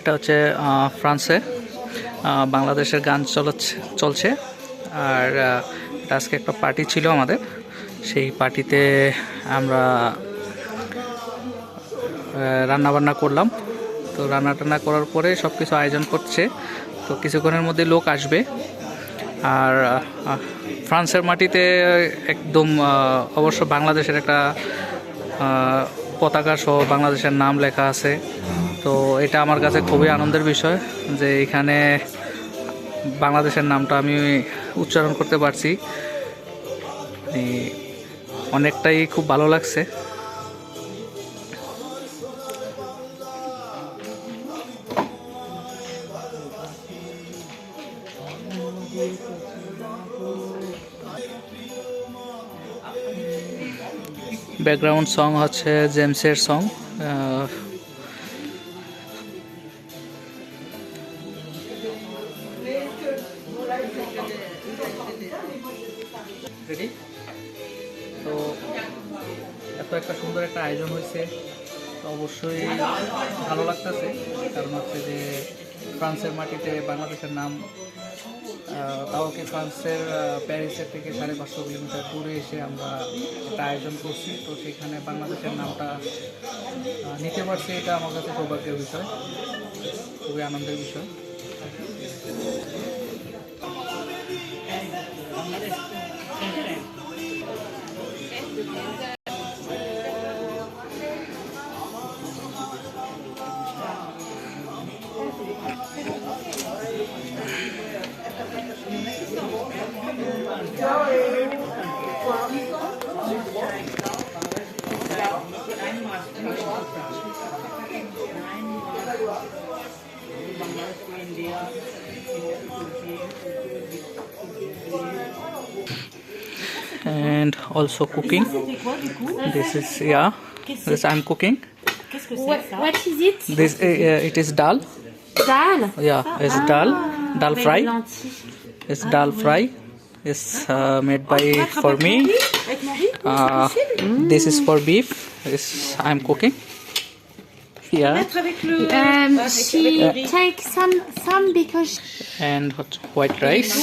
এটা হচ্ছে ফ্রান্সে বাংলাদেশের গান চলছে চলছে। আর আজকে একটা পার্টি ছিল আমাদের। সেই পার্টিতে আমরা রান্না বান্না করলাম। তো রান্না টান্না করার পরে সব কিছু আয়োজন করছে। তো কিছুক্ষণের মধ্যে লোক আসবে। আর ফ্রান্সের মাটিতে একদম অবশ্য বাংলাদেশের একটা পতাকা সহ বাংলাদেশের নাম লেখা আছে। তো এটা আমার কাছে খুবই আনন্দের বিষয় যে এখানে বাংলাদেশের নামটা আমি উচ্চারণ করতে পারছি। অনেকটাই খুব ভালো লাগছে। ব্যাকগ্রাউন্ড সং হচ্ছে জেমসের সং তো এত একটা সুন্দর একটা আয়োজন হয়েছে অবশ্যই ভালো লাগতেছে, কারণ হচ্ছে যে ফ্রান্সের মাটিতে বাংলাদেশের নাম আহ, তাও কি ফ্রান্সের প্যারিসের থেকে সাড়ে পাঁচশো কিলোমিটার দূরে এসে আমরা একটা আয়োজন করছি। তো সেখানে বাংলাদেশের নামটা নিতে পারছি এটা আমার কাছে সৌভাগ্যের বিষয়। খুবই আনন্দের বিষয়। And also cooking. This is yeah this i'm cooking. Qu'est-ce que c'est What, what is it? this uh, uh, it is dal. Dal. yeah it's dal. Dal fry. it's dal fry it's uh, made by for me uh, this is for beef this i'm cooking yeah. Um, she riz. takes some some because and hot white rice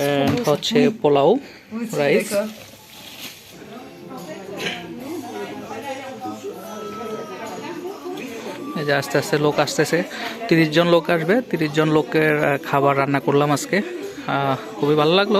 and হচ্ছে pulao rice এই যে আস্তে আস্তে লোক আসতেছে তিরিশ জন লোক আসবে তিরিশ জন লোকের খাবার রান্না করলাম আজকে খুবই ভালো লাগল।